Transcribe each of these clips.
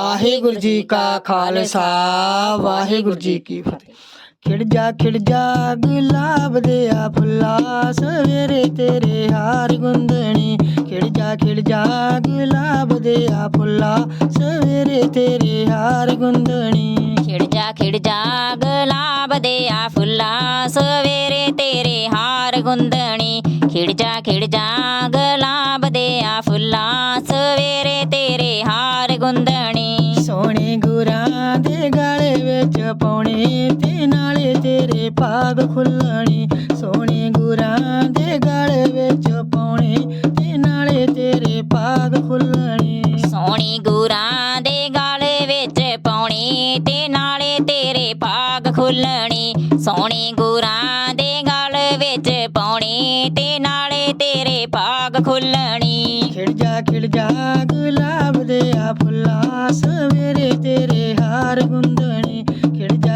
ਵਾਹਿਗੁਰੂ ਜੀ ਕਾ ਖਾਲਸਾ, ਵਾਹਿਗੁਰੂ ਜੀ ਕੀ ਫਤਿਹ। ਖਿੜ ਜਾ ਖਿੜ ਜਾ, ਗੁਲਾਬ ਦੇ ਆ ਫੁੱਲਾ, ਸਵੇਰੇ ਤੇਰੇ ਹਾਰ ਗੁੰਦਣੀ। ਖਿੜ ਜਾ ਖਿੜ ਜਾ, ਗੁਲਾਬ ਦੇ ਆ ਫੁੱਲਾ, ਸਵੇਰੇ ਤੇਰੇ ਹਾਰ ਗੁੰਦਣੀ। ਖਿੜ ਜਾ ਖਿੜ ਜਾ, ਗੁਲਾਬ ਦੇ ਆ ਫੁੱਲਾ, ਸਵੇਰੇ ਤੇਰੇ ਹਾਰ ਗੁੰਦਣੀ। ਖਿੜ ਜਾ ਖਿੜ ਜਾ ਪਾਉਣੇ ਤੇ ਨਾਲੇ ਤੇਰੇ ਪਾਗ ਖੁੱਲਣੀ ਸੋਹਣੇ ਗੁਰਾਂ ਦੇ ਗਾਲੇ ਵਿੱਚ ਪਾਉਣੇ ਤੇ ਨਾਲੇ ਤੇਰੇ ਪਾਗ ਖੁੱਲਣੀ ਸੋਹਣੀ ਗੁਰਾਂ ਦੇ ਗਾਲੇ ਵਿੱਚ ਪਾਉਣੀ ਤੇ ਨਾਲੇ ਤੇਰੇ ਭਾਗ ਖੁੱਲਣੀ ਸੋਹਣੀ ਗੁਰਾਂ ਦੇ ਗਲ ਵਿੱਚ ਪਾਉਣੀ ਤੇ ਨਾਲੇ ਤੇਰੇ ਭਾਗ ਖੁੱਲਣੀ ਖਿੜ ਜਾ ਖਿੜ ਜਾ ਗੁਲਾਬ ਦੇ ਆ ਫੁੱਲਾ ਸਵੇਰੇ ਤੇਰੇ ਹਾਰ ਗੁੰਦਣੀ।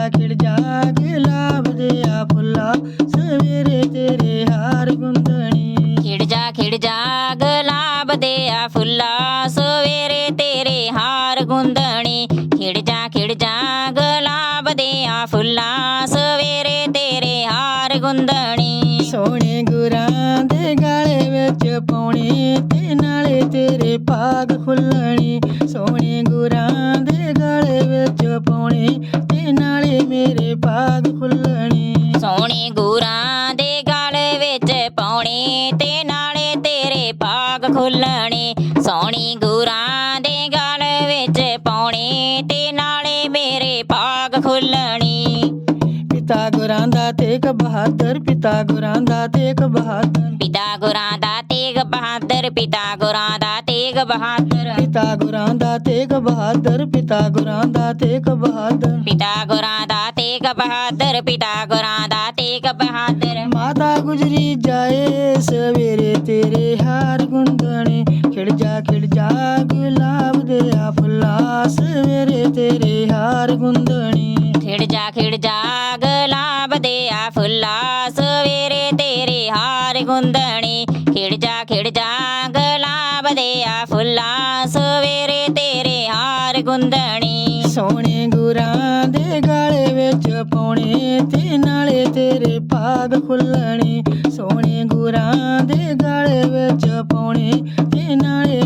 ਖਿੜ ਜਾ ਖਿੜ ਜਾ ਗੁਲਾਬ ਦੇ ਆ ਫੁੱਲਾ ਸਵੇਰੇ ਤੇਰੇ ਹਾਰ ਗੁੰਦਣੀ। ਖਿੜ ਜਾ ਖਿੜ ਜਾ ਗੁਲਾਬ ਦੇ ਆ ਫੁੱਲਾ ਸਵੇਰੇ ਤੇਰੇ ਹਾਰ ਗੁੰਦਣੀ। ਖਿੜ ਜਾ ਖਿੜ ਜਾ ਗੁਲਾਬ ਦੇ ਆ ਫੁੱਲਾ ਸਵੇਰੇ ਤੇਰੇ ਹਾਰ ਗੁੰਦਣੀ। ਸੋਹਣੇ ਗੁਰਾਂ ਦੇ ਗਾਲੇ ਵਿੱਚ ਪਾਉਣੇ ਤੇ ਨਾਲੇ ਤੇਰੇ ਪਾਗ ਖੁੱਲਣੀ। ਸੋਹਣੇ ਗੁਰਾਂ ਦੇ ਗਾਲੇ ਵਿੱਚ ਪਾਉਣੇ ਖੁੱਲਣੀ। ਪਿਤਾ ਗੁਰਾਂ ਦਾ ਤੇਗ ਬਹਾਦਰ ਪਿਤਾ ਗੁਰਾਂ ਦਾ ਤੇਗ ਬਹਾਦਰ। ਪਿਤਾ ਗੁਰਾਂ ਦਾ ਤੇਗ ਬਹਾਦਰ ਪਿਤਾ ਗੁਰਾਂ ਦਾ ਤੇਗ ਬਹਾਦਰ। ਪਿਤਾ ਗੁਰਾਂ ਦਾ ਤੇਗ ਬਹਾਦਰ ਪਿਤਾ ਗੁਰਾਂ ਦਾ ਤੇਗ ਬਹਾਦਰ। ਪਿਤਾ ਗੁਰਾਂ ਦਾ ਤੇਗ ਬਹਾਦਰ ਪਿਤਾ ਗੁਰਾਂ ਦਾ ਤੇਗ ਬਹਾਦਰ। ਮਾਤਾ ਗੁਜਰੀ ਜਾਏ ਸਵੇਰੇ ਤੇਰੇ ਹਾਰ ਗੁੰਦਣੇ। ਖਿੜ ਜਾ ਖਿੜ ਜਾ ਗੁਲਾਬ ਦੇ ਆ ਫੁੱਲਾ ਸਵੇਰੇ ਤੇਰੇ ਹਾਰ ਗੁੰਦਣੀ। ਖਿੜ ਜਾ ਖਿੜ ਜਾ ਗੁਲਾਬ ਦੇ ਆ ਫੁੱਲਾ ਸਵੇਰੇ ਤੇਰੇ ਹਾਰ ਗੁੰਦਣੀ। ਖਿੜ ਜਾ ਖਿੜ ਜਾ ਗੁਲਾਬ ਦੇ ਆ ਫੁੱਲਾ ਸਵੇਰੇ ਤੇਰੇ ਹਾਰ ਗੁੰਦਣੀ। ਸੋਹਣੇ ਗੁਰਾਂ ਦੇ ਗਾਲੇ ਵਿੱਚ ਪਾਉਣੇ ਤੇ ਨਾਲੇ ਤੇਰੇ ਪਾਗ ਖੁੱਲਣੇ। ਸੋਹਣੇ ਗੁਰਾਂ ਦੇ ਗਾਲੇ ਵਿੱਚ ਪਾਉਣੇ ਤੇ ਨਾਲੇ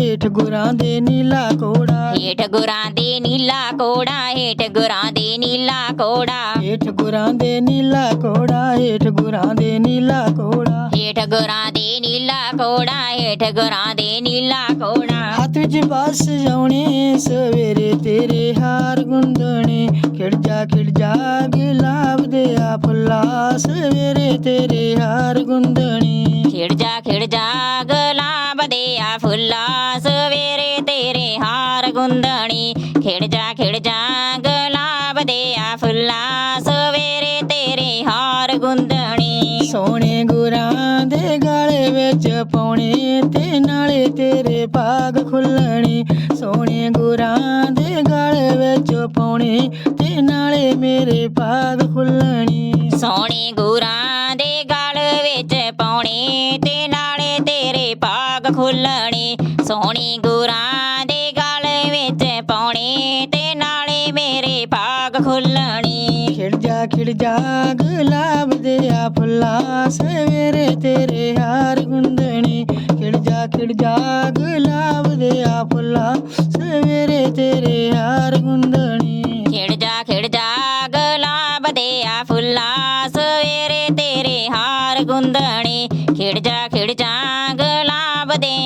ਹੇਠ ਗੁਰਾਂ ਦੇ ਨੀਲਾ ਕੋੜਾ ਹੇਠ ਗੁਰਾਂ ਦੇ ਨੀਲਾ ਕੋੜਾ ਹੇਠ ਗੁਰਾਂ ਦੇ ਨੀਲਾ ਕੋੜਾ ਹੇਠ ਗੁਰਾਂ ਦੇ ਨੀਲਾ ਕੋੜਾ ਹੇਠ ਗੁਰਾਂ ਦੇ ਨੀਲਾ ਕੋੜਾ ਹੇਠ ਗੁਰਾਂ ਦੇ ਨੀਲਾ ਕੋੜਾ ਹੇਠ ਗੁਰਾਂ ਦੇ ਨੀਲਾ ਕੋੜਾ ਹੱਥ ਵਿੱਚ ਬਸ ਜਾਉਣੇ ਸਵੇਰੇ ਤੇਰੇ ਹਾਰ ਗੁੰਦਣੇ। ਖਿੜ ਜਾ ਖਿੜ ਜਾ ਗੁਲਾਬ ਦੇ ਆ ਫੁੱਲਾ ਸਵੇਰੇ ਤੇਰੇ ਹਾਰ ਗੁੰਦਣੀ। ਖਿੜ ਜਾ ਖਿੜ ਜਾ ਗੁਲਾਬ ਦੇ ਆ ਫੁੱਲਾ ਸਵੇਰੇ ਤੇਰੇ ਹਾਰ ਗੁੰਦਣੀ। ਖਿੜ ਜਾ ਖਿੜ ਜਾ ਗੁਲਾਬ ਦੇ ਆ ਫੁੱਲਾ ਸਵੇਰੇ ਤੇਰੇ ਹਾਰ ਗੁੰਦਣੀ। ਸੋਹਣੇ ਗੁਰਾਂ ਦੇ ਗਾਲੇ ਵਿੱਚ ਪਾਉਣੇ ਤੇ ਨਾਲੇ ਤੇਰੇ ਪਾਗ ਖੁੱਲਣੇ। ਸੋਹਣੇ ਗੁਰਾਂ ਦੇ ਗਾਲੇ ਵਿੱਚ ਪਾਉਣੇ ਤੇ ਨਾਲੇ ਮੇਰੇ ਪਾਗ ਖੁੱਲਣੀ। ਸੋਹਣੇ ਗੁਰਾਂ ਖੁੱਲਣੇ ਸੋਹਣੇ ਗੁਰਾਂ ਦੇ ਗਲ ਵਿੱਚ ਪਾਉਣੇ ਤੇ ਨਾਲੇ ਮੇਰੇ ਭਾਗ ਖੁੱਲਣੇ। ਖਿੜ ਜਾ ਖਿੜ ਜਾ ਗੁਲਾਬ ਦੇ ਆ ਫੁੱਲਾ ਸਵੇਰੇ ਤੇਰੇ ਹਾਰ ਗੁੰਦਣੀ। ਖਿੜ ਜਾ ਖਿੜ ਜਾ ਗੁਲਾਬ ਦੇ ਆ ਫੁੱਲਾ ਸਵੇਰੇ ਤੇਰੇ ਹਾਰ ਗੁੰਦਣੀ। ਖਿੜ ਜਾ ਖਿੜ ਜਾ ਗੁਲਾਬ ਦੇ ਆ ਫੁੱਲਾ ਸਵੇਰੇ ਤੇਰੇ ਹਾਰ ਗੁੰਦਣੇ। ਖਿੜ ਜਾ ਖਿੜ ਜਾ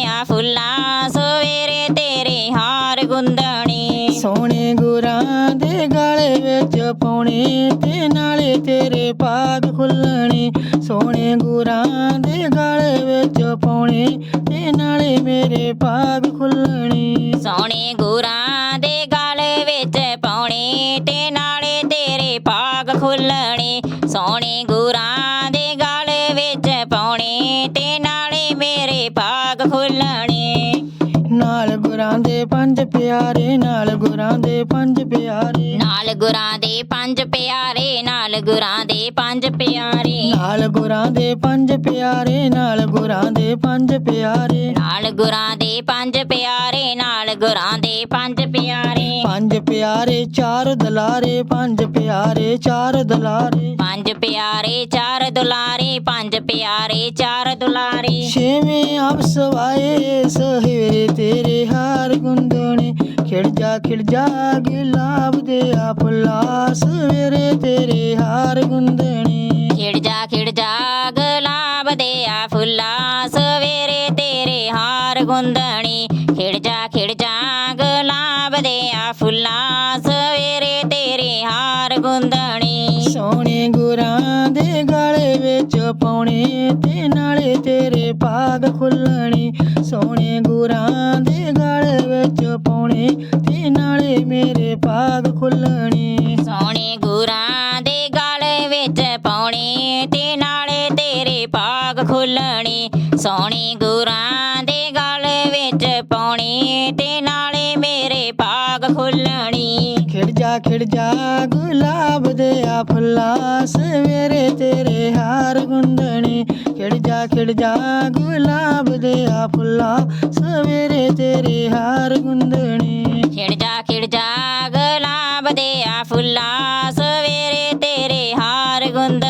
ਆ ਫੁੱਲਾ ਸਵੇਰੇ ਤੇਰੇ ਹਾਰ ਗੁੰਦਣੇ। ਸੋਹਣੇ ਗੁਰਾਂ ਦੇ ਗਾਲੇ ਵਿੱਚ ਪਾਉਣੇ ਤੇ ਨਾਲੇ ਤੇਰੇ ਪਾਗ ਖੁੱਲਣੇ। ਸੋਹਣੇ ਗੁਰਾਂ ਦੇ ਗਾਲੇ ਵਿੱਚ ਪਾਉਣੇ ਤੇ ਨਾਲੇ ਮੇਰੇ ਪਾਗ ਖੁੱਲਣੇ। ਸੋਹਣੇ ਗੁਰਾਂ ਪਿਆਰੇ ਨਾਲ ਗੁਰਾਂ ਦੇ ਪੰਜ ਪਿਆਰੇ। ਨਾਲ ਗੁਰਾਂ ਦੇ ਪੰਜ ਪਿਆਰੇ ਨਾਲ ਗੁਰਾਂ ਦੇ ਪੰਜ ਪਿਆਰੇ। ਨਾਲ ਗੁਰਾਂ ਦੇ ਪੰਜ ਪਿਆਰੇ ਨਾਲ ਗੁਰਾਂ ਦੇ ਪੰਜ ਪਿਆਰੇ। ਨਾਲ ਗੁਰਾਂ ਦੇ ਪੰਜ ਪਿਆਰੇ ਨਾਲ ਗੁਰਾਂ ਦੇ ਪੰਜ ਪੰਜ ਪਿਆਰੇ ਚਾਰ ਦਲਾਰੇ ਪੰਜ ਪਿਆਰੇ ਚਾਰ ਦਲਾਰੇ। ਪੰਜ ਪਿਆਰੇ ਚਾਰ ਦੁਲਾਰੇ ਪੰਜ ਪਿਆਰੇ ਚਾਰ ਦੁਲਾਰੇ। ਛੇਵੇਂ ਆਪਸ ਵਾਏ ਸਹੇਰੇ ਤੇਰੇ ਹਾਰ ਗੁੰਦਣੇ। ਖਿੜ ਜਾ ਖਿੜ ਜਾ ਗੁਲਾਬ ਦੇ ਆ ਫੁੱਲਾ ਸਵੇਰੇ ਤੇਰੇ ਹਾਰ ਗੁੰਦਣੇ। ਖਿੜ ਜਾ ਖਿੜ ਜਾ ਗੁਲਾਬ ਦੇ ਆ ਫੁੱਲਾ ਸਵੇਰੇ ਤੇਰੇ ਹਾਰ ਗੁੰਦਣੀ। ਖਿੜ ਜਾ ਸੋਹਣੇ ਗੁਰਾਂ ਦੇ ਗਾਲੇ ਵਿੱਚ ਪਾਉਣੇ ਤੇ ਨਾਲੇ ਮੇਰੇ ਪਾਗ ਖੁੱਲਣੇ। ਸੋਹਣੇ ਗੁਰਾਂ ਜਾ ਖਿੜ ਜਾ ਗੁਲਾਬ ਦੇ ਆ ਫੁੱਲਾ ਸਵੇਰੇ ਤੇਰੇ ਹਾਰ ਗੁੰਦਣੇ, ਖਿੜ ਜਾ ਖਿੜ ਜਾ ਗੁਲਾਬ ਦੇ ਆ ਫੁੱਲਾ ਸਵੇਰੇ ਤੇਰੇ ਹਾਰ ਗੁੰਦਣੇ। ਖਿੜ ਜਾ ਖਿੜ ਜਾ ਗੁਲਾਬ ਦੇ ਆ ਫੁੱਲਾ ਸਵੇਰੇ ਤੇਰੇ ਹਾਰ ਗੁੰਦਣੇ।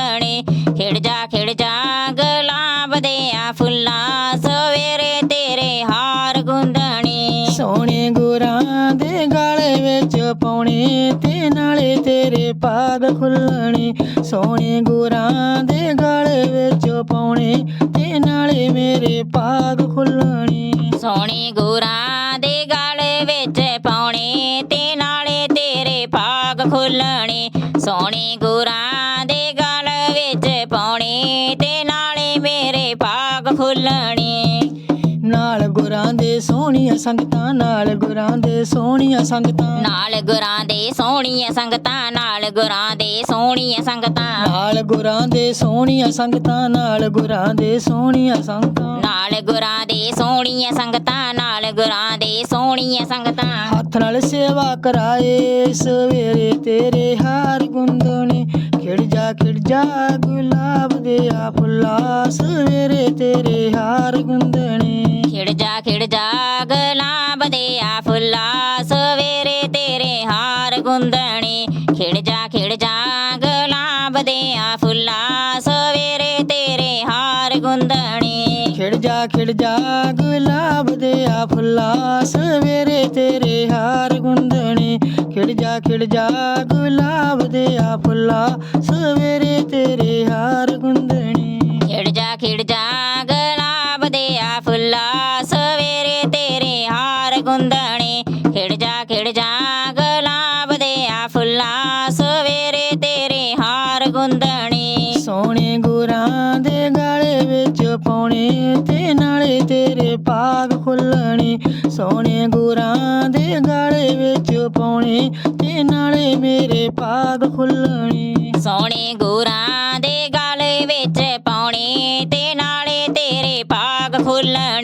ਪਾਉਣੇ, ਤੇ ਨਾਲੇ ਤੇਰੇ ਪਾਗ ਖੁੱਲਣੇ। ਸੋਹਣੇ ਗੁਰਾਂ ਦੇ ਗਾਲੇ ਵਿੱਚ ਪਾਉਣੇ, ਤੇ ਨਾਲੇ ਮੇਰੇ ਪਾਗ ਖੁੱਲਣੇ। ਸੋਹਣੇ ਗੁਰਾਂ ਦੇ ਗਲ ਵਿੱਚ ਪਾਉਣੇ, ਤੇ ਨਾਲੇ ਤੇਰੇ ਪਾਗ ਖੁੱਲਣੇ। ਸੋਹਣੇ ਗੁਰਾਂ ਨਾਲ ਗੁਰਾਂ ਦੇ ਸੋਹਣੀਆਂ ਸੰਗਤਾਂ ਨਾਲ ਗੁਰਾਂ ਦੇ ਸੋਹਣੀਆਂ ਸੰਗਤਾਂ। ਨਾਲ ਗੁਰਾਂ ਦੇ ਸੋਹਣੀਆਂ ਸੰਗਤਾਂ ਨਾਲ ਗੁਰਾਂ ਦੇ ਸੋਹਣੀਆਂ ਸੰਗਤਾਂ। ਨਾਲ ਗੁਰਾਂ ਦੇ ਸੋਹਣੀਆਂ ਸੰਗਤਾਂ ਨਾਲ ਗੁਰਾਂ ਦੇ ਸੋਹਣੀਆਂ ਸੰਗਤਾਂ। ਨਾਲ ਗੁਰਾਂ ਦੇ ਸੋਹਣੀਆਂ ਸੰਗਤਾਂ ਨਾਲ ਗੁਰਾਂ ਦੇ ਸੋਹਣੀਆਂ ਸੰਗਤਾਂ। ਹੱਥ ਨਾਲ ਸੇਵਾ ਕਰਾਏ ਸਵੇਰੇ ਤੇਰੇ ਹਾਰ ਗੁੰਦਣੇ ਖਿੜ ਜਾ ਖਿੜ ਜਾ ਗੁਲਾਬ ਦੇ ਆ ਫੁੱਲਾ ਸਵੇਰੇ ਤੇਰੇ ਹਾਰ ਗੁੰਦਣੇ। ਖਿੜ ਜਾ ਖਿੜ ਜਾ ਗੁਲਾਬ ਦੇ ਆ ਫੁੱਲਾ ਸਵੇਰੇ ਤੇਰੇ ਹਾਰ ਗੁੰਦਣੇ। ਖਿੜ ਜਾ ਖਿੜ ਜਾ ਗੁਲਾਬ ਦੇ ਆ ਫੁੱਲਾ ਸਵੇਰੇ ਤੇਰੇ ਹਾਰ ਗੁੰਦਣੇ। ਖਿੜ ਜਾ ਖਿੜ ਜਾ ਗੁਲਾਬ ਦੇ ਆ ਫੁੱਲਾ ਸਵੇਰੇ ਤੇਰੇ ਹਾਰ ਖਿੜ ਜਾ ਖਿੜ ਜਾ ਗੁਲਾਬ ਦੇ ਆ ਫੁੱਲਾ ਸਵੇਰੇ ਤੇਰੇ ਪਾਉਣੇ ਤੇ ਨਾਲੇ ਤੇਰੇ ਪਾਗ ਖੁੱਲਣੇ। ਸੋਹਣੇ ਗੁਰਾਂ ਦੇ ਗਾਲੇ ਵਿੱਚ ਪਾਉਣੇ ਤੇ ਨਾਲੇ ਮੇਰੇ ਪਾਗ ਖੁੱਲਣੇ। ਸੋਹਣੇ ਗੁਰਾਂ ਦੇ ਗਾਲੇ ਵਿੱਚ ਪਾਉਣੇ ਤੇ ਨਾਲੇ ਤੇਰੇ ਪਾਗ ਖੁੱਲਣੇ।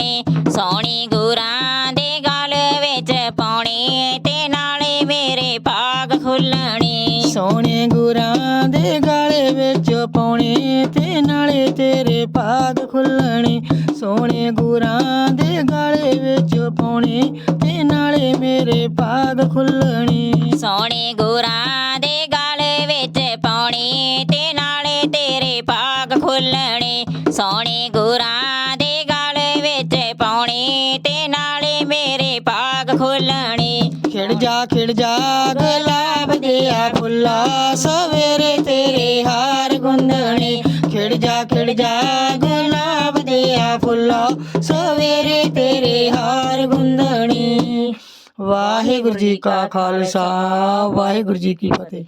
ਪਾਉਣੇ ਤੇ ਨਾਲੇ ਤੇਰੇ ਪਾਗ ਖੁੱਲਣੇ। ਸੋਹਣੇ ਗੁਰਾਂ ਦੇ ਗਾਲੇ ਵਿੱਚ ਪਾਉਣੇ ਤੇ ਨਾਲੇ ਮੇਰੇ ਪਾਗ ਖੁੱਲਣੇ। ਸੋਹਣੇ ਗੁਰਾਂ ਦੇ ਗਲ ਵਿੱਚ ਪਾਉਣੇ ਤੇ ਨਾਲੇ ਤੇਰੇ ਪਾਗ ਖੁੱਲਣੇ। ਸੋਹਣੇ ਗੁਰਾਂ ਦੇ ਗਲ ਵਿੱਚ ਪਾਉਣੇ ਤੇ ਨਾਲੇ ਮੇਰੇ ਪਾਗ ਖੁੱਲਣੇ। ਖਿੜ ਜਾ ਖਿੜ ਜਾ ਗੁਲਾਬ ਦੇ ਆ ਫੁੱਲਾ ਸਵੇਰੇ ਤੇਰੇ ਗੁੰਦਣੇ ਖਿੜ ਜਾ ਗੁਲਾਬ ਦੇ ਫੁੱਲਾਂ, ਸਵੇਰੇ ਤੇਰੇ ਹਾਰ ਗੁੰਦਣੀ। ਵਾਹਿਗੁਰੂ ਜੀ ਕਾ ਖਾਲਸਾ, ਵਾਹਿਗੁਰੂ ਜੀ ਕੀ ਫਤਿਹ।